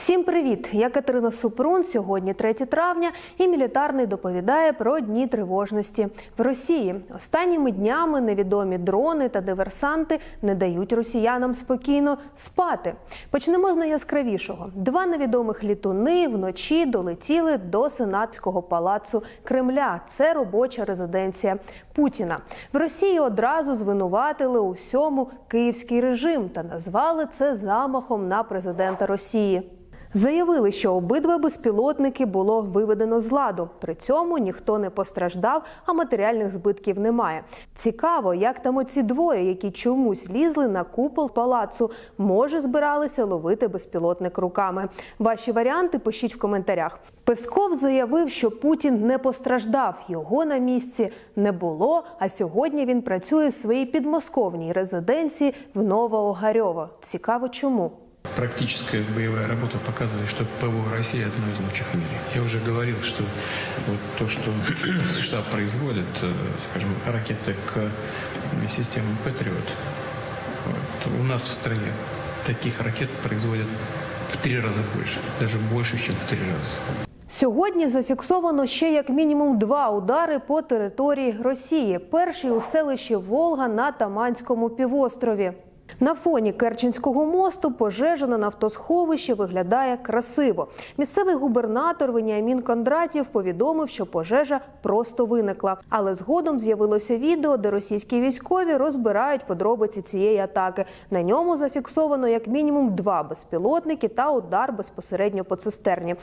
Всім привіт! Я Катерина Супрун. Сьогодні 3 травня, і мілітарний доповідає про дні тривожності в Росії. Останніми днями невідомі дрони та диверсанти не дають росіянам спокійно спати. Почнемо з найяскравішого: два невідомих літуни вночі долетіли до сенатського палацу Кремля. Це робоча резиденція Путіна. В Росії одразу звинуватили у всьому київський режим та назвали це замахом на президента Росії. Заявили, що обидва безпілотники було виведено з ладу. При цьому ніхто не постраждав, а матеріальних збитків немає. Цікаво, як там оці двоє, які чомусь лізли на купол палацу, може збиралися ловити безпілотник руками. Ваші варіанти пишіть в коментарях. Песков заявив, що Путін не постраждав, його на місці не було. А сьогодні він працює в своїй підмосковній резиденції в Новоогарьово. Цікаво, чому Практическая боевая работа показывает, что ПВО России одно из лучших в мире. Я уже говорил, что вот то, что США производят, э, скажем, ракеты к системам Патриот, вот, у нас в стране таких ракет производят в три раза больше, даже больше, чем в три раза. Сьогодні зафіксовано ще як мінімум два удари по території Росії. Перший у селищі Волга на Таманському півострові. На фоні Керченського мосту пожежа на нафтосховищі виглядає красиво. Місцевий губернатор Веніамін Кондратів повідомив, що пожежа просто виникла. Але згодом з'явилося відео, де російські військові розбирають подробиці цієї атаки. На ньому зафіксовано як мінімум два безпілотники та удар безпосередньо по цистерні.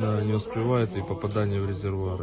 Да, не успевает и попадание в резервуар.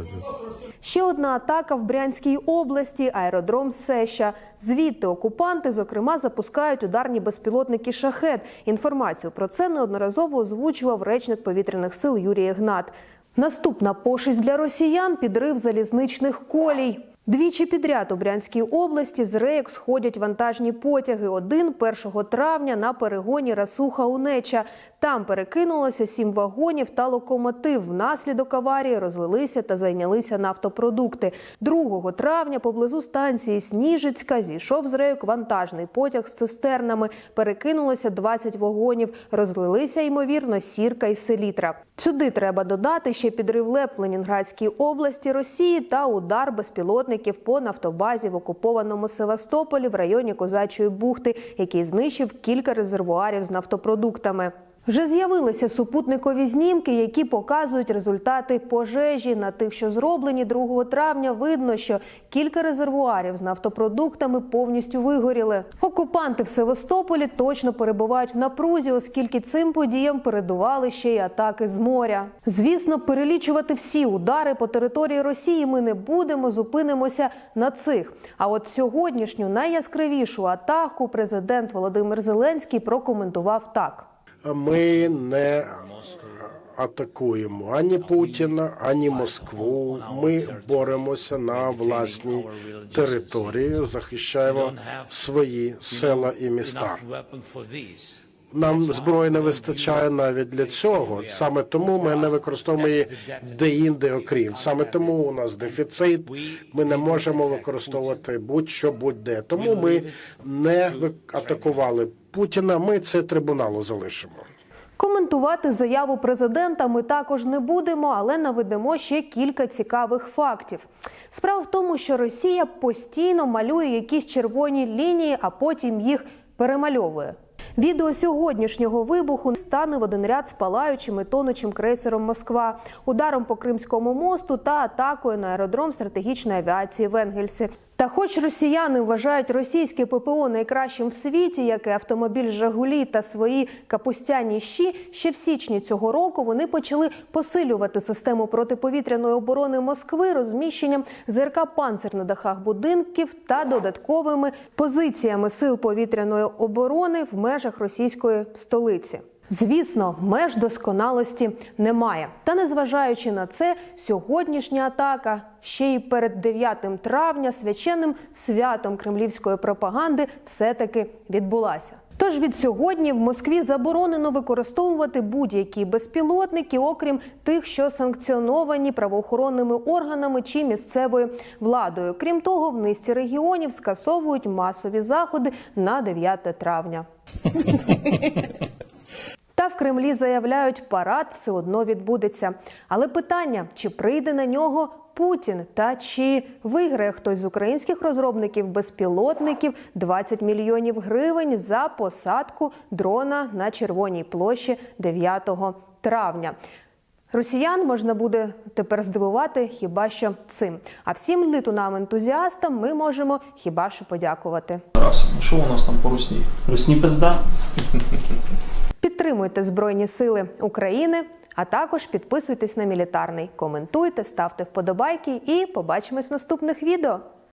Ще одна атака в Брянській області, аеродром Сеща. Звідти окупанти, зокрема, запускають ударні безпілотники шахет. Інформацію про це неодноразово озвучував речник повітряних сил Юрій Гнат. Наступна пошесть для росіян підрив залізничних колій. Двічі підряд у Брянській області з рейок сходять вантажні потяги. Один 1 травня на перегоні Расуха Унеча. Там перекинулося сім вагонів та локомотив. Внаслідок аварії розлилися та зайнялися нафтопродукти. 2 травня поблизу станції Сніжицька зійшов з рейок вантажний потяг з цистернами. Перекинулося 20 вагонів. Розлилися ймовірно сірка і селітра. Сюди треба додати ще підрив ЛЕП в Ленінградській області Росії та удар безпілотників по нафтобазі в окупованому Севастополі в районі Козачої бухти, який знищив кілька резервуарів з нафтопродуктами. Вже з'явилися супутникові знімки, які показують результати пожежі. На тих, що зроблені 2 травня, видно, що кілька резервуарів з нафтопродуктами повністю вигоріли. Окупанти в Севастополі точно перебувають в напрузі, оскільки цим подіям передували ще й атаки з моря. Звісно, перелічувати всі удари по території Росії ми не будемо. Зупинимося на цих. А от сьогоднішню найяскравішу атаку президент Володимир Зеленський прокоментував так. Ми не атакуємо ані Путіна, ані Москву. Ми боремося на власній території, захищаємо свої села і міста. Нам зброї не вистачає навіть для цього. Саме тому ми не використовуємо її де-інде, окрім саме тому у нас дефіцит. Ми не можемо використовувати будь-що будь-де. Тому ми не атакували Путіна. Ми це трибуналу залишимо. Коментувати заяву президента ми також не будемо, але наведемо ще кілька цікавих фактів. Справа в тому, що Росія постійно малює якісь червоні лінії, а потім їх перемальовує. Відео сьогоднішнього вибуху стане в один ряд з палаючим і тонучим крейсером Москва, ударом по Кримському мосту та атакою на аеродром стратегічної авіації в Енгельсі. Та, хоч росіяни вважають російське ППО найкращим в світі, як і автомобіль Жигулі та свої капустяні щі, ще в січні цього року вони почали посилювати систему протиповітряної оборони Москви розміщенням ЗРК «Панцир» на дахах будинків та додатковими позиціями сил повітряної оборони в межах російської столиці. Звісно, меж досконалості немає. Та незважаючи на це, сьогоднішня атака ще й перед 9 травня священним святом кремлівської пропаганди все-таки відбулася. Тож від сьогодні в Москві заборонено використовувати будь-які безпілотники, окрім тих, що санкціоновані правоохоронними органами чи місцевою владою. Крім того, в низці регіонів скасовують масові заходи на 9 травня. Та в Кремлі заявляють, парад все одно відбудеться. Але питання, чи прийде на нього Путін та чи виграє хтось з українських розробників безпілотників 20 мільйонів гривень за посадку дрона на Червоній площі 9 травня. Росіян можна буде тепер здивувати хіба що цим. А всім литунам-ентузіастам ми можемо хіба що подякувати. Тарасівна, що у нас там по русні? Русні пизда. Підтримуйте Збройні Сили України, а також підписуйтесь на мілітарний, коментуйте, ставте вподобайки і побачимось в наступних відео.